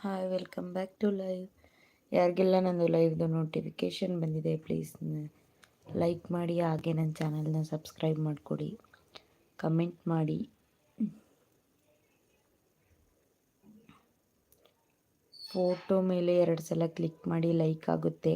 Hi welcome back to live ಯಾರಿಗೆಲ್ಲ ನಂದು ಲೈವ್ದು ನೋಟಿಫಿಕೇಷನ್ ಬಂದಿದೆ ಪ್ಲೀಸ್ ಲೈಕ್ ಮಾಡಿ, ಹಾಗೆ ನನ್ನ ಚಾನಲ್ನ ಸಬ್ಸ್ಕ್ರೈಬ್ ಮಾಡಿಕೊಡಿ. ಕಮೆಂಟ್ ಮಾಡಿ. ಫೋಟೋ ಮೇಲೆ ಎರಡು ಸಲ ಕ್ಲಿಕ್ ಮಾಡಿ ಲೈಕ್ ಆಗುತ್ತೆ.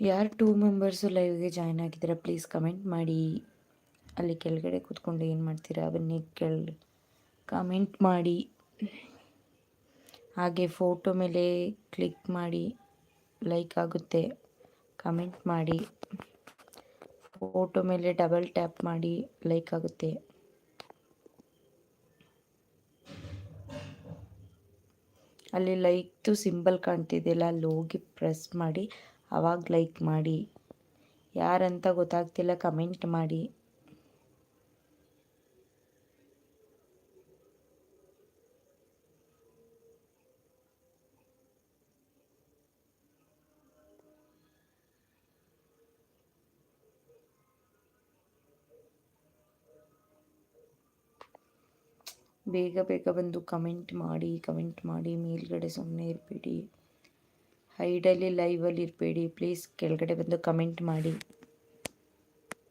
ಯಾರು ಟೂ ಮೆಂಬರ್ಸು ಲೈವ್ಗೆ ಜಾಯ್ನ್ ಆಗಿದ್ದೀರಾ? ಪ್ಲೀಸ್ ಕಮೆಂಟ್ ಮಾಡಿ. ಅಲ್ಲಿ ಕೆಳಗಡೆ ಕೂತ್ಕೊಂಡು ಏನು ಮಾಡ್ತೀರಾ? ಬನ್ನಿ ಕೆಳ ಕಮೆಂಟ್ ಮಾಡಿ. ಹಾಗೆ ಫೋಟೋ ಮೇಲೆ ಕ್ಲಿಕ್ ಮಾಡಿ. ಲೈಕ್ ಆಗುತ್ತೆ. ಕಮೆಂಟ್ ಮಾಡಿ. ಫೋಟೋ ಮೇಲೆ ಡಬಲ್ ಟ್ಯಾಪ್ ಮಾಡಿ. ಲೈಕ್ ಆಗುತ್ತೆ. ಅಲ್ಲಿ ಲೈಕ್ದು ಸಿಂಬಲ್ ಕಾಣ್ತಿದೆಯಲ್ಲ, ಅಲ್ಲಿ ಹೋಗಿ ಪ್ರೆಸ್ ಮಾಡಿ. ಅವಾಗ ಲೈಕ್ ಮಾಡಿ. ಯಾರಂತ ಗೊತ್ತಾಗ್ತಿಲ್ಲ ಕಮೆಂಟ್ ಮಾಡಿ. ಬೇಗ ಬೇಗ ಬಂದು ಕಮೆಂಟ್ ಮಾಡಿ ಕಮೆಂಟ್ ಮಾಡಿ, ಮೇಲ್ಗಡೆ ಸುಮ್ಮನೆ ಇರಬೇಡಿ. ಹೈಡಲ್ಲಿ ಲೈವಲ್ಲಿ ಇರಬೇಡಿ. ಪ್ಲೀಸ್ ಕೆಳಗಡೆ ಬಂದು ಕಮೆಂಟ್ ಮಾಡಿ.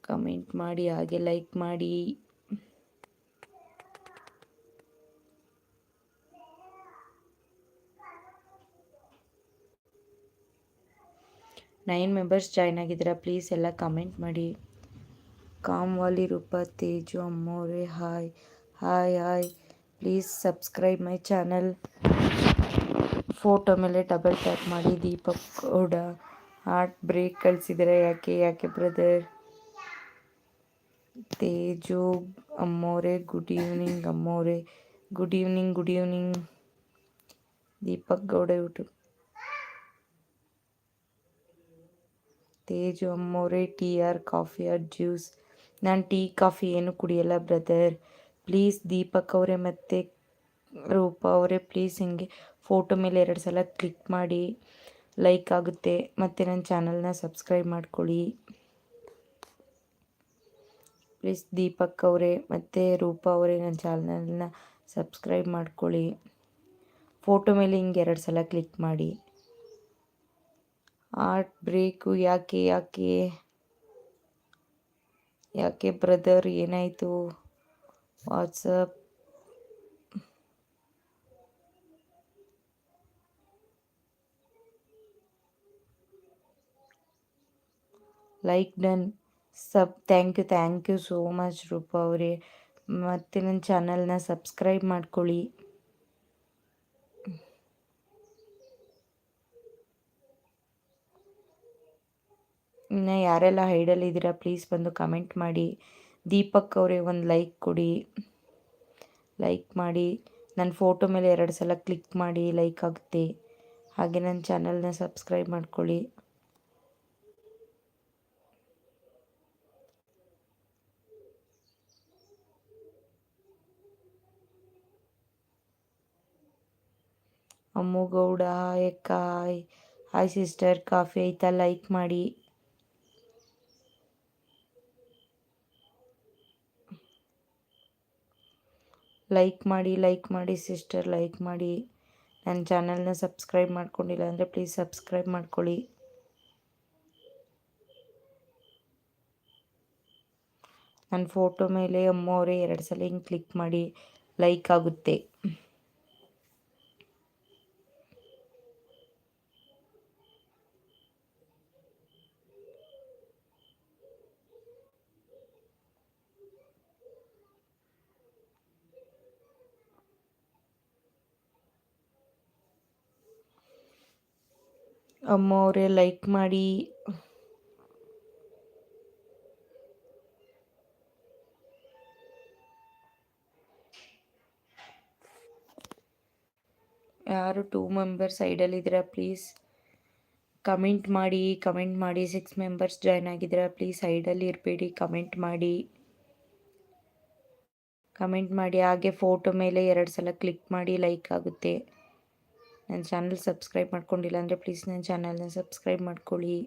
ಕಮೆಂಟ್ ಮಾಡಿ, ಹಾಗೆ ಲೈಕ್ ಮಾಡಿ. ನೈನ್ ಮೆಂಬರ್ಸ್ ಜಾಯ್ನ್ ಆಗಿದ್ದೀರಾ? ಪ್ಲೀಸ್ ಎಲ್ಲ ಕಮೆಂಟ್ ಮಾಡಿ. ಕಾಮ್ವಾಲಿ Roopa, Teju, ಅಮ್ಮೋರೆ, hi. Hi hi. Please subscribe my channel. Photo ಮೇಲೆ ಡಬಲ್ ಟ್ಯಾಪ್ ಮಾಡಿ ದೀಪಕ್ ಗೌಡ ಹಾರ್ಟ್ ಬ್ರೇಕ್ ಕಳಿಸಿದರೆ ಯಾಕೆ ಯಾಕೆ ಬ್ರದರ್ ತೇಜು ಅಮ್ಮೋರೆ good evening ಅಮ್ಮೋರೆ good evening good evening Deepak Gowda YouTube Teju ಅಮ್ಮೋರೆ tea or coffee or juice ನಾನು ಟೀ ಕಾಫಿ ಏನು ಕುಡಿಯಲ್ಲ ಬ್ರದರ್ ಪ್ಲೀಸ್ ದೀಪಕ್ ಅವರೇ ಮತ್ತು ರೂಪ ಅವರೇ ಪ್ಲೀಸ್ ಹಿಂಗೆ ಫೋಟೋ ಮೇಲೆ ಎರಡು ಸಲ ಕ್ಲಿಕ್ ಮಾಡಿ, ಲೈಕ್ ಆಗುತ್ತೆ. ಮತ್ತು ನನ್ನ ಚಾನಲ್ನ ಸಬ್ಸ್ಕ್ರೈಬ್ ಮಾಡ್ಕೊಳ್ಳಿ. ಪ್ಲೀಸ್ ದೀಪಕ್ ಅವರೇ, ಮತ್ತು ರೂಪಾ ಅವರೇ ನನ್ನ ಚಾನಲ್ನ ಸಬ್ಸ್ಕ್ರೈಬ್ ಮಾಡ್ಕೊಳ್ಳಿ. ಫೋಟೋ ಮೇಲೆ ಹಿಂಗೆ ಎರಡು ಸಲ ಕ್ಲಿಕ್ ಮಾಡಿ. ಆರ್ಟ್ ಬ್ರೇಕು ಯಾಕೆ ಯಾಕೆ ಯಾಕೆ ಬ್ರದರ್ ಏನಾಯಿತು? What's up. Like done sub, thank you thank you so much Roopa ಅವರೇ. ಮತ್ತು ನನ್ನ ಚಾನಲ್ನ ಸಬ್ಸ್ಕ್ರೈಬ್ ಮಾಡ್ಕೊಳ್ಳಿ. ಇನ್ನು ಯಾರೆಲ್ಲ ಹೈಡಲ್ಲಿದ್ದೀರಾ ಪ್ಲೀಸ್ ಬಂದು ಕಮೆಂಟ್ ಮಾಡಿ. ದೀಪಕ್ ಅವರೇ ಒಂದು ಲೈಕ್ ಕೊಡಿ. ಲೈಕ್ ಮಾಡಿ. ನನ್ನ ಫೋಟೋ ಮೇಲೆ ಎರಡು ಸಲ ಕ್ಲಿಕ್ ಮಾಡಿ ಲೈಕ್ ಆಗುತ್ತೆ. ಹಾಗೆ ನನ್ನ ಚಾನಲ್ನ ಸಬ್ಸ್ಕ್ರೈಬ್ ಮಾಡ್ಕೊಳ್ಳಿ. ಅಮ್ಮು, ಗೌಡ ಎಕ್ಕ ಹಾಯ್ ಸಿಸ್ಟರ್ ಕಾಫಿ ಆಯ್ತಾ ಲೈಕ್ ಮಾಡಿ. ಲೈಕ್ ಮಾಡಿ ಲೈಕ್ ಮಾಡಿ ಸಿಸ್ಟರ್ ಲೈಕ್ ಮಾಡಿ. ನನ್ನ ಚಾನಲ್ನ ಸಬ್ಸ್ಕ್ರೈಬ್ ಮಾಡ್ಕೊಂಡಿಲ್ಲ ಅಂದರೆ ಪ್ಲೀಸ್ ಸಬ್ಸ್ಕ್ರೈಬ್ ಮಾಡ್ಕೊಳ್ಳಿ. ನನ್ನ ಫೋಟೋ ಮೇಲೆ ಅಮ್ಮವರೇ ಎರಡು ಸಲ ಹಿಂಗೆ ಕ್ಲಿಕ್ ಮಾಡಿ ಲೈಕ್ ಆಗುತ್ತೆ. ಅಮ್ಮ ಅವರೇ ಲೈಕ್ ಮಾಡಿ. ಯಾರು ಟೂ ಮೆಂಬರ್ಸ್ ಸೈಡಲ್ಲಿದ್ದೀರಾ ಪ್ಲೀಸ್ ಕಮೆಂಟ್ ಮಾಡಿ ಕಮೆಂಟ್ ಮಾಡಿ ಸಿಕ್ಸ್ ಮೆಂಬರ್ಸ್ ಜಾಯ್ನ್ ಆಗಿದ್ದೀರಾ ಪ್ಲೀಸ್ ಸೈಡಲ್ಲಿ ಇರಬೇಡಿ ಕಮೆಂಟ್ ಮಾಡಿ. ಕಮೆಂಟ್ ಮಾಡಿ, ಹಾಗೆ ಫೋಟೋ ಮೇಲೆ ಎರಡು ಸಲ ಕ್ಲಿಕ್ ಮಾಡಿ ಲೈಕ್ ಆಗುತ್ತೆ. ನನ್ನ ಚಾನಲ್ ಸಬ್ಸ್ಕ್ರೈಬ್ ಮಾಡ್ಕೊಂಡಿಲ್ಲ ಅಂದರೆ ಪ್ಲೀಸ್ ನನ್ನ ಚಾನಲ್ನ ಸಬ್ಸ್ಕ್ರೈಬ್ ಮಾಡ್ಕೊಳ್ಳಿ.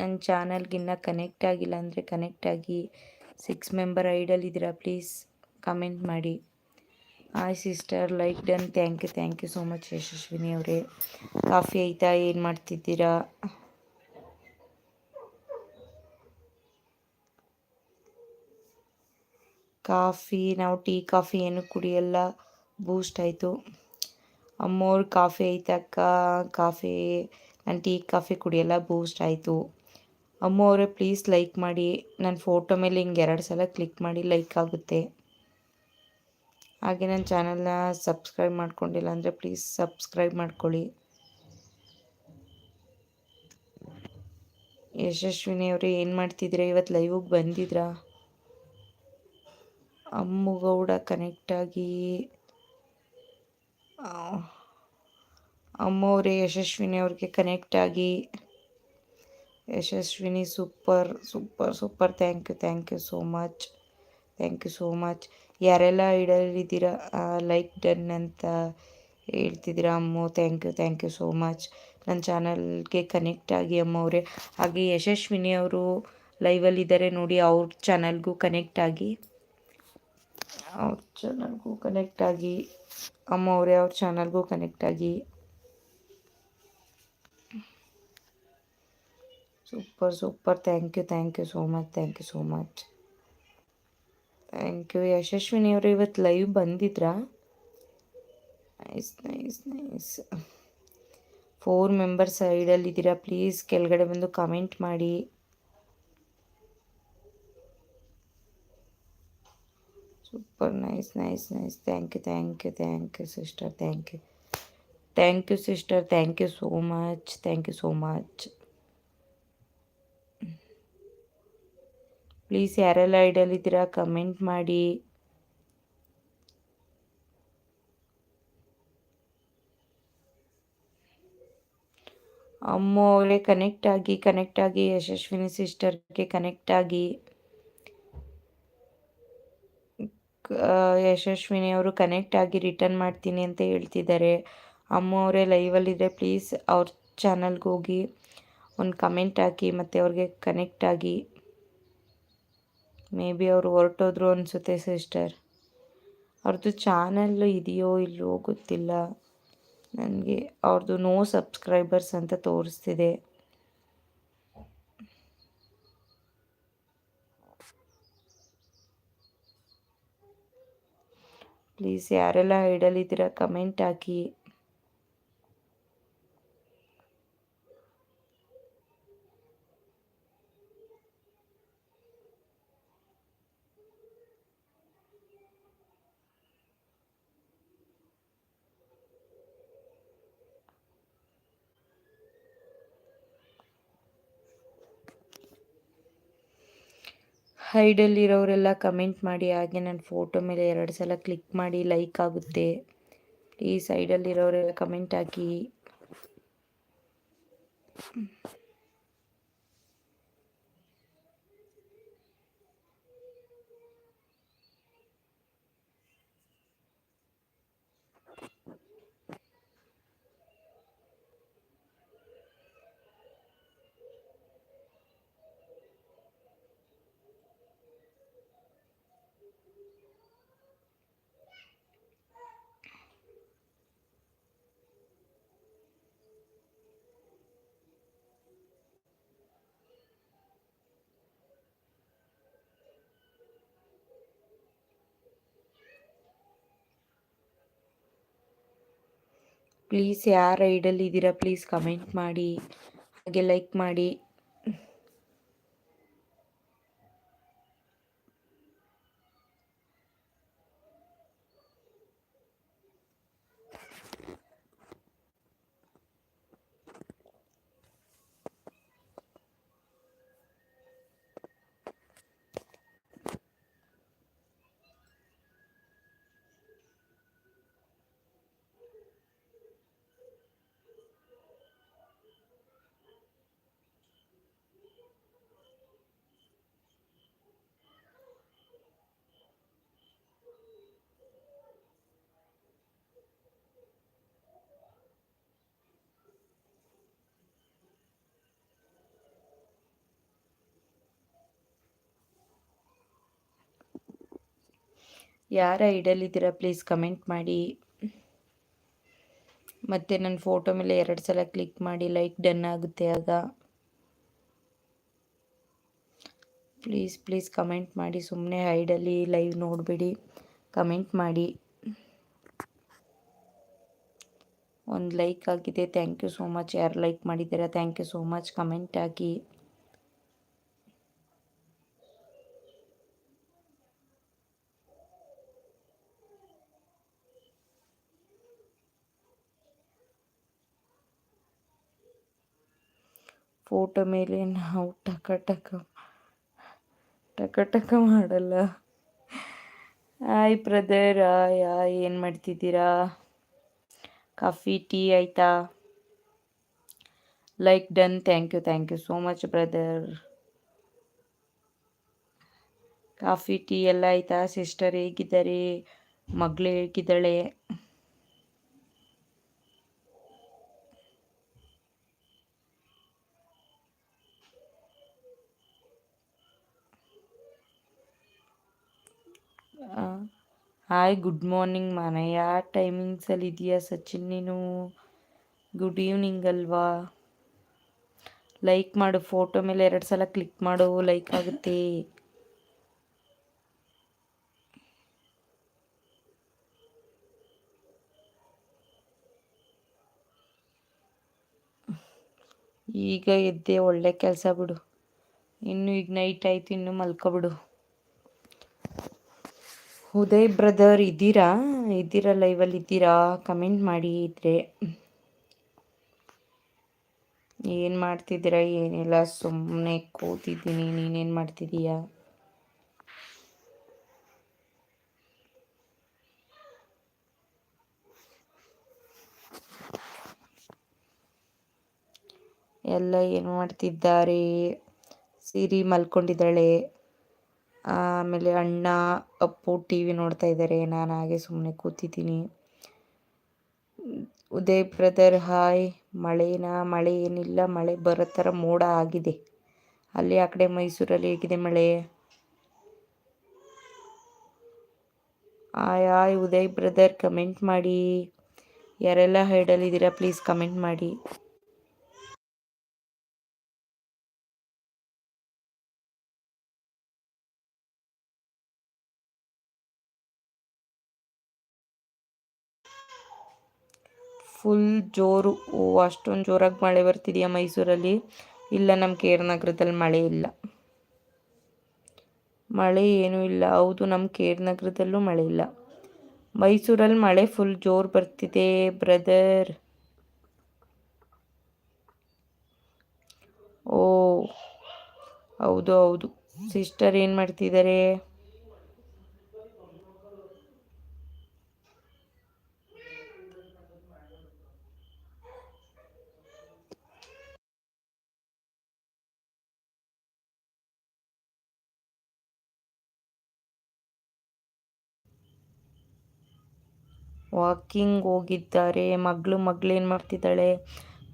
ನನ್ನ ಚಾನಲ್ಗಿನ್ನ ಕನೆಕ್ಟ್ ಆಗಿಲ್ಲ ಅಂದರೆ ಕನೆಕ್ಟ್ ಆಗಿ ಸಿಕ್ಸ್ ಮೆಂಬರ್ ಐಡಲ್ ಇದ್ದೀರಾ ಪ್ಲೀಸ್ ಕಮೆಂಟ್ ಮಾಡಿ. Hi sister like done thank you thank you so much Yashaswini ಅವರೇ. ಕಾಫಿ ಆಯಿತಾ? ಏನು ಮಾಡ್ತಿದ್ದೀರಾ? ಕಾಫಿ, ನಾವು ಟೀ, ಕಾಫಿ ಏನು ಕುಡಿಯಲ್ಲ. ಬೂಸ್ಟ್ ಆಯಿತು. ಅಮ್ಮೋರು ಕಾಫಿ ಐತಕ್ಕ, ಕಾಫಿ, ನಾನು ಟೀ, ಕಾಫಿ ಕುಡಿಯಲ್ಲ ಬೂಸ್ಟ್ ಆಯಿತು. ಅಮ್ಮ ಪ್ಲೀಸ್ ಲೈಕ್ ಮಾಡಿ ನನ್ನ ಫೋಟೋ ಮೇಲೆ ಹಿಂಗೆ ಎರಡು ಸಲ ಕ್ಲಿಕ್ ಮಾಡಿ ಲೈಕ್ ಆಗುತ್ತೆ. ಹಾಗೆ ನನ್ನ ಚಾನಲ್ನ ಸಬ್ಸ್ಕ್ರೈಬ್ ಮಾಡ್ಕೊಂಡಿಲ್ಲ ಅಂದರೆ ಪ್ಲೀಸ್ ಸಬ್ಸ್ಕ್ರೈಬ್ ಮಾಡ್ಕೊಳ್ಳಿ. ಯಶಸ್ವಿನಿ ಅವರು, ಏನು ಮಾಡ್ತಿದ್ದೀರಾ? ಇವತ್ತು ಲೈವಿಗೆ ಬಂದಿದ್ರಾ? ಅಮ್ಮಗೌಡ ಕನೆಕ್ಟಾಗಿ ಅಮ್ಮವರೇ ಯಶಸ್ವಿನಿ ಅವ್ರಿಗೆ ಕನೆಕ್ಟ್ ಆಗಿ. Yashaswini super super super thank you thank you so much thank you so much ಯಾರೆಲ್ಲ ಇಡಲಿದ್ದೀರಾ ಲೈಕ್ ಡನ್ ಅಂತ ಹೇಳ್ತಿದ್ದೀರ ಅಮ್ಮ? Thank you thank you so much ನನ್ನ ಚಾನಲ್ಗೆ ಕನೆಕ್ಟ್ ಆಗಿ ಅಮ್ಮ ಅವರೇ ಹಾಗೆ ಯಶಸ್ವಿನಿ ಅವರು ಲೈವಲ್ಲಿದ್ದಾರೆ ನೋಡಿ, ಅವ್ರ ಚಾನಲ್ಗೂ ಕನೆಕ್ಟ್ ಆಗಿ. ಅವ್ರ ಚಾನಲ್ಗೂ ಕನೆಕ್ಟ್ ಆಗಿ. ಅಮ್ಮ ಅವರೇ ಅವ್ರ ಚಾನಲ್ಗೂ ಕನೆಕ್ಟ್ ಆಗಿ. Super super thank you thank you so much thank you so much thank you Yashaswini ಅವರು ಇವತ್ತು live ಬಂದಿದ್ರಾ? Nice nice nice four members ಸೈಡಲ್ಲಿದ್ದೀರಾ please ಕೆಳಗಡೆ ಬಂದು ಕಮೆಂಟ್ ಮಾಡಿ. Super nice nice nice thank you thank you thank you sister thank you thank you sister thank you so much thank you so much please ಯಾರೆಲ್ಲ ಐಡಲಿದ್ದೀರಾ comment ಮಾಡಿ. ಅಮ್ಮ ಅವರೇ connect ಆಗಿ connect ಆಗಿ, ಯಶಸ್ವಿನಿ ಸಿಸ್ಟರ್ಗೆ ಕನೆಕ್ಟ್ ಆಗಿ. ಯಶಸ್ವಿನಿ ಅವರು ಕನೆಕ್ಟ್ ಆಗಿ ರಿಟರ್ನ್ ಮಾಡ್ತೀನಿ ಅಂತ ಹೇಳ್ತಿದ್ದಾರೆ. ಅಮ್ಮ ಅವರೇ ಲೈವಲ್ಲಿದ್ದರೆ ಪ್ಲೀಸ್ ಅವ್ರ ಚಾನಲ್ಗೆ ಹೋಗಿ, ಒಂದು ಕಮೆಂಟ್ ಹಾಕಿ, ಮತ್ತು ಅವ್ರಿಗೆ ಕನೆಕ್ಟ್ ಆಗಿ. ಮೇ ಬಿ ಅವರು ಹೊರಟೋದ್ರು ಅನಿಸುತ್ತೆ ಸಿಸ್ಟರ್ ಅವ್ರದ್ದು ಚಾನಲ್ ಇದೆಯೋ ಇಲ್ಲೋ ಗೊತ್ತಿಲ್ಲ. ನನಗೆ ಅವ್ರದ್ದು ನೋ ಸಬ್ಸ್ಕ್ರೈಬರ್ಸ್ ಅಂತ ತೋರಿಸ್ತಿದೆ. ಪ್ಲೀಸ್ ಯಾರೆಲ್ಲ ಇಡಲಿದ್ದೀರಾ ಕಮೆಂಟ್ ಹಾಕಿ. ಹೈಡಲ್ಲಿರೋರೆಲ್ಲ ಕಮೆಂಟ್ ಮಾಡಿ, ಹಾಗೆ ನನ್ನ ಫೋಟೋ ಮೇಲೆ ಎರಡು ಸಲ ಕ್ಲಿಕ್ ಮಾಡಿ ಲೈಕ್ ಆಗುತ್ತೆ. ಪ್ಲೀಸ್ ಹೈಡಲ್ಲಿರೋರೆಲ್ಲ ಕಮೆಂಟ್ ಹಾಕಿ. ಪ್ಲೀಸ್ ಯಾರ ಐಡಲ್ಲಿ ಇದ್ದೀರಾ? ಪ್ಲೀಸ್ ಕಮೆಂಟ್ ಮಾಡಿ ಹಾಗೆ ಲೈಕ್ ಮಾಡಿ. ಯಾರ ಐಡಲ್ಲಿದ್ದೀರಾ ಪ್ಲೀಸ್ ಕಮೆಂಟ್ ಮಾಡಿ. ಮತ್ತು ನನ್ನ ಫೋಟೋ ಮೇಲೆ ಎರಡು ಸಲ ಕ್ಲಿಕ್ ಮಾಡಿ ಲೈಕ್ ಡನ್ ಆಗುತ್ತೆ ಆಗ. ಪ್ಲೀಸ್ ಪ್ಲೀಸ್ ಕಮೆಂಟ್ ಮಾಡಿ. ಸುಮ್ಮನೆ ಹೈಡಲ್ಲಿ ಲೈವ್ ನೋಡಬೇಡಿ. ಕಮೆಂಟ್ ಮಾಡಿ. ಒಂದು ಲೈಕ್ ಆಗಿದೆ. ಥ್ಯಾಂಕ್ ಯು ಸೋ ಮಚ್ ಯಾರು ಲೈಕ್ ಮಾಡಿದ್ದೀರಾ? Thank you so much comment hockey. Photo ಮೇಲೆ ನಾವು ಟಕ ಟಕ ಟಕ ಟಕ ಮಾಡಲ್ಲ. ಆಯ್ ಬ್ರದರ್ ಆಯ್ ಆಯ್ ಏನು ಮಾಡ್ತಿದ್ದೀರಾ? ಕಾಫಿ, ಟೀ ಆಯಿತಾ? Like done, thank you thank you so much brother. Coffee, tea ಎಲ್ಲ ಆಯಿತಾ? ಸಿಸ್ಟರ್ ಹೇಗಿದ್ದಾರೆ? ಮಗಳು ಹೇಗಿದ್ದಾಳೆ? ಹಾಯ್ ಗುಡ್ ಮಾರ್ನಿಂಗ್ ಮಾನ ಯಾವ ಟೈಮಿಂಗ್ಸಲ್ಲಿ ಇದೆಯಾ ಸಚಿನ್ ನೀನು? ಗುಡ್ ಈವ್ನಿಂಗ್ ಅಲ್ವಾ? ಲೈಕ್ ಮಾಡು ಫೋಟೋ ಮೇಲೆ ಎರಡು ಸಲ ಕ್ಲಿಕ್ ಮಾಡು ಲೈಕ್ ಆಗುತ್ತೆ. ಈಗ ಎದ್ದೆ ಒಳ್ಳೆ ಕೆಲಸ ಬಿಡು. ಇನ್ನು ಈಗ ನೈಟ್ ಆಯಿತು, ಇನ್ನು ಮಲ್ಕೊಬಿಡು. ಉದಯ್ ಬ್ರದರ್, ಇದ್ದೀರಾ? ಇದ್ದೀರಾ ಲೈವಲ್ಲಿ ಇದ್ದೀರಾ? ಕಮೆಂಟ್ ಮಾಡಿ ಇದ್ರೆ. ಏನು ಮಾಡ್ತಿದ್ದೀರಾ? ಏನಿಲ್ಲ ಸುಮ್ಮನೆ ಕೂತಿದ್ದೀನಿ. ನೀನೇನು ಮಾಡ್ತಿದ್ದೀಯಾ? ಎಲ್ಲ ಏನು ಮಾಡ್ತಿದ್ದಾರೆ? ಸಿರಿ ಮಲ್ಕೊಂಡಿದ್ದಾಳೆ. ಆಮೇಲೆ ಅಣ್ಣ, ಅಪ್ಪು ಟಿ ವಿ ನೋಡ್ತಾ ಇದ್ದಾರೆ. ನಾನು ಹಾಗೆ ಸುಮ್ಮನೆ ಕೂತಿದ್ದೀನಿ. Uday brother, hi. ಮಳೆನಾ? ಮಳೆ ಏನಿಲ್ಲ. ಮಳೆ ಬರೋ ಥರ ಮೋಡ ಆಗಿದೆ. ಅಲ್ಲಿ ಆ ಕಡೆ ಮೈಸೂರಲ್ಲಿ ಹೇಗಿದೆ ಮಳೆ? Hi hi, Uday brother, comment ಮಾಡಿ. ಯಾರೆಲ್ಲ ಹೈಡಲ್ಲಿದ್ದೀರಾ, ಪ್ಲೀಸ್ ಕಮೆಂಟ್ ಮಾಡಿ. ಫುಲ್ ಜೋರು, ಓ, ಅಷ್ಟೊಂದು ಜೋರಾಗಿ ಮಳೆ ಬರ್ತಿದೆಯಾ ಮೈಸೂರಲ್ಲಿ? ಇಲ್ಲ ನಮ್ಮ ಕೆ ನಗರದಲ್ಲಿ ಮಳೆ ಇಲ್ಲ. ಮಳೆ ಏನೂ ಇಲ್ಲ. ಹೌದು ನಮ್ಮ ಕೆ ನಗರದಲ್ಲೂ ಮಳೆ ಇಲ್ಲ. ಮೈಸೂರಲ್ಲಿ ಮಳೆ ಫುಲ್ ಜೋರು ಬರ್ತಿದೆ ಬ್ರದರ್ ಓ, ಹೌದು ಹೌದು. ಸಿಸ್ಟರ್ ಏನು ಮಾಡ್ತಿದ್ದಾರೆ ವಾಕಿಂಗ್ ಹೋಗಿದ್ದಾರೆ. ಮಗಳು ಮಗಳೇನು ಮಾಡ್ತಿದ್ದಾಳೆ?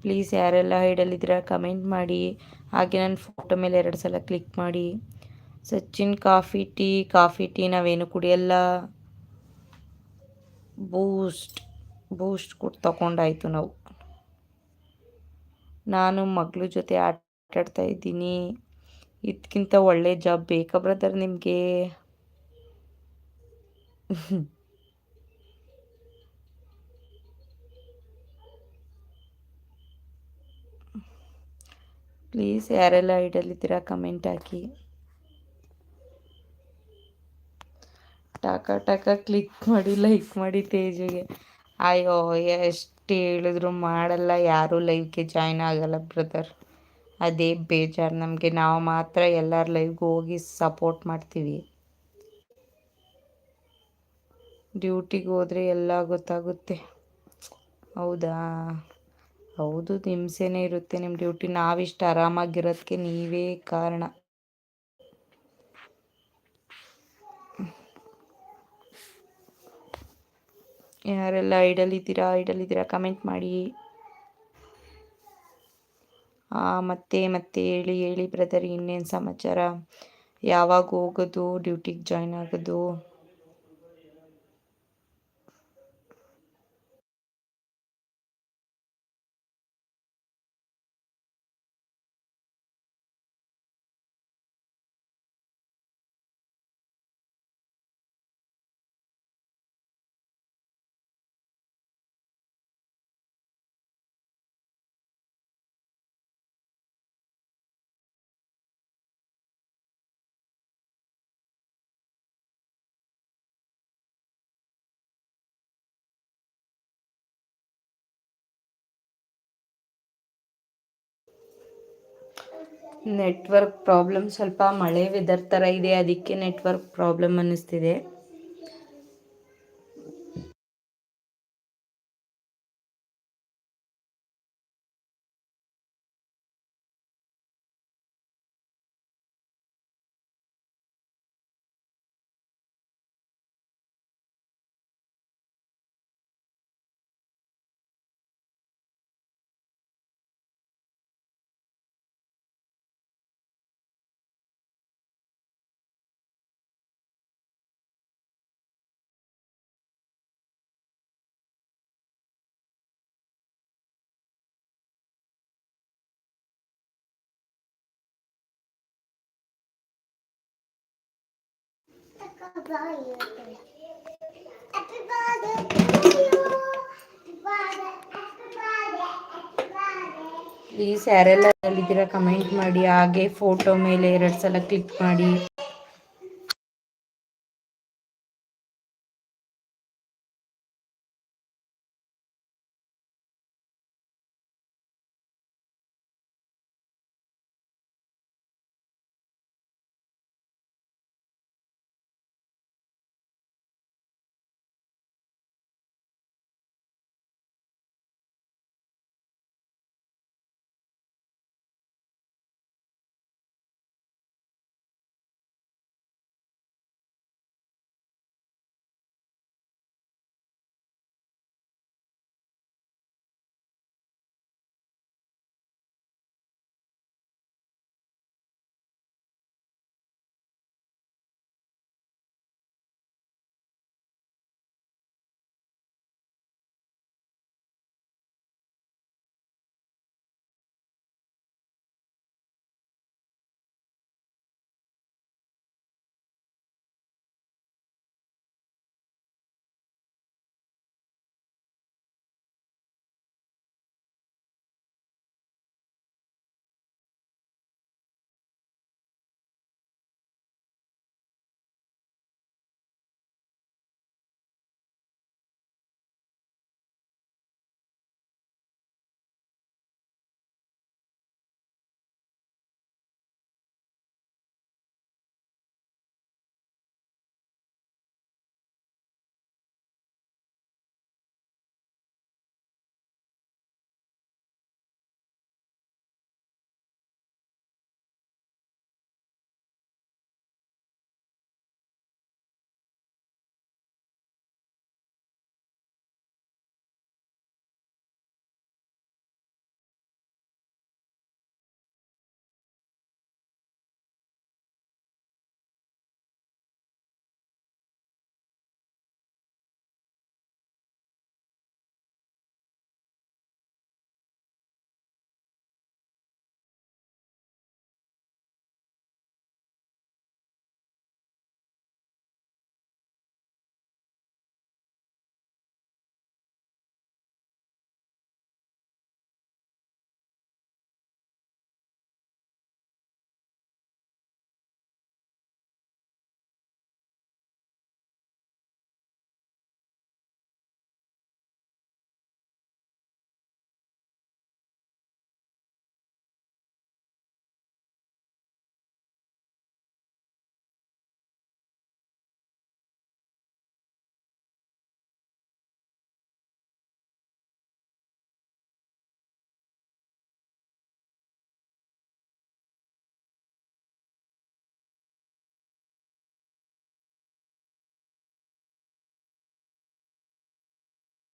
ಪ್ಲೀಸ್ ಯಾರೆಲ್ಲ ಹೈಡಲ್ಲಿದ್ದೀರಾ ಕಮೆಂಟ್ ಮಾಡಿ. ಹಾಗೆ ನನ್ನ ಫೋಟೋ ಮೇಲೆ ಎರಡು ಸಲ ಕ್ಲಿಕ್ ಮಾಡಿ. Sachin, coffee tea coffee tea ನಾವೇನು ಕುಡಿಯಲ್ಲ? ಬೂಸ್ಟ್ ಬೂಸ್ಟ್ ಕೊಟ್ಟು ತಗೊಂಡಾಯಿತು ನಾವು. ನಾನು ಮಗಳ ಜೊತೆ ಆಟ ಆಡ್ತಾ ಇದ್ದೀನಿ. ಇದಕ್ಕಿಂತ ಒಳ್ಳೆ ಜಾಬ್ ಬೇಕಾ ಬ್ರದರ್ ನಿಮಗೆ? ಪ್ಲೀಸ್ ಯಾರೆಲ್ಲ ಐಡಲ್ಲಿದ್ದೀರಾ ಕಮೆಂಟ್ ಹಾಕಿ. ಟಾಕ ಟಾಕ ಕ್ಲಿಕ್ ಮಾಡಿ ಲೈಕ್ ಮಾಡಿ ತೇಜಿಗೆ. ಅಯ್ಯೋ, ಎಷ್ಟು ಹೇಳಿದ್ರು ಮಾಡಲ್ಲ, ಯಾರೂ ಲೈವ್ಗೆ ಜಾಯ್ನ್ ಆಗಲ್ಲ ಬ್ರದರ್ ಅದೇ ಬೇಜಾರು ನಮಗೆ. ನಾವು ಮಾತ್ರ ಎಲ್ಲರ ಲೈವ್ಗೆ ಹೋಗಿ ಸಪೋರ್ಟ್ ಮಾಡ್ತೀವಿ. ಡ್ಯೂಟಿಗೆ ಹೋದರೆ ಎಲ್ಲ ಗೊತ್ತಾಗುತ್ತೆ. ಹೌದಾ? ಹೌದು, ಹಿಂಸೆನೇ ಇರುತ್ತೆ ನಿಮ್ಮ ಡ್ಯೂಟಿ. ನಾವಿಷ್ಟು ಆರಾಮಾಗಿರೋದಕ್ಕೆ ನೀವೇ ಕಾರಣ. ಯಾರೆಲ್ಲ ಐಡಲ್ ಇದ್ದೀರಾ ಕಮೆಂಟ್ ಮಾಡಿ. ಆ, ಮತ್ತೆ ಮತ್ತೆ ಹೇಳಿ ಹೇಳಿ ಬ್ರದರ್ ಇನ್ನೇನು ಸಮಾಚಾರ? ಯಾವಾಗ ಹೋಗೋದು ಡ್ಯೂಟಿಗೆ ಜಾಯ್ನ್ ಆಗೋದು? ನೆಟ್ವರ್ಕ್ ಪ್ರಾಬ್ಲಮ್ ಸ್ವಲ್ಪ ಮಳೆ ವೆದರ್ ಥರ ಇದೆ ಅದಕ್ಕೆ ನೆಟ್ವರ್ಕ್ ಪ್ರಾಬ್ಲಮ್ ಅನ್ನಿಸ್ತಿದೆ. ಪ್ಲೀಸ್ ಯಾರೆಲ್ಲ ಅಲ್ಲಿದ್ದೀರಾ ಕಮೆಂಟ್ ಮಾಡಿ ಹಾಗೆ ಫೋಟೋ ಮೇಲೆ ಎರಡು ಸಲ ಕ್ಲಿಕ್ ಮಾಡಿ.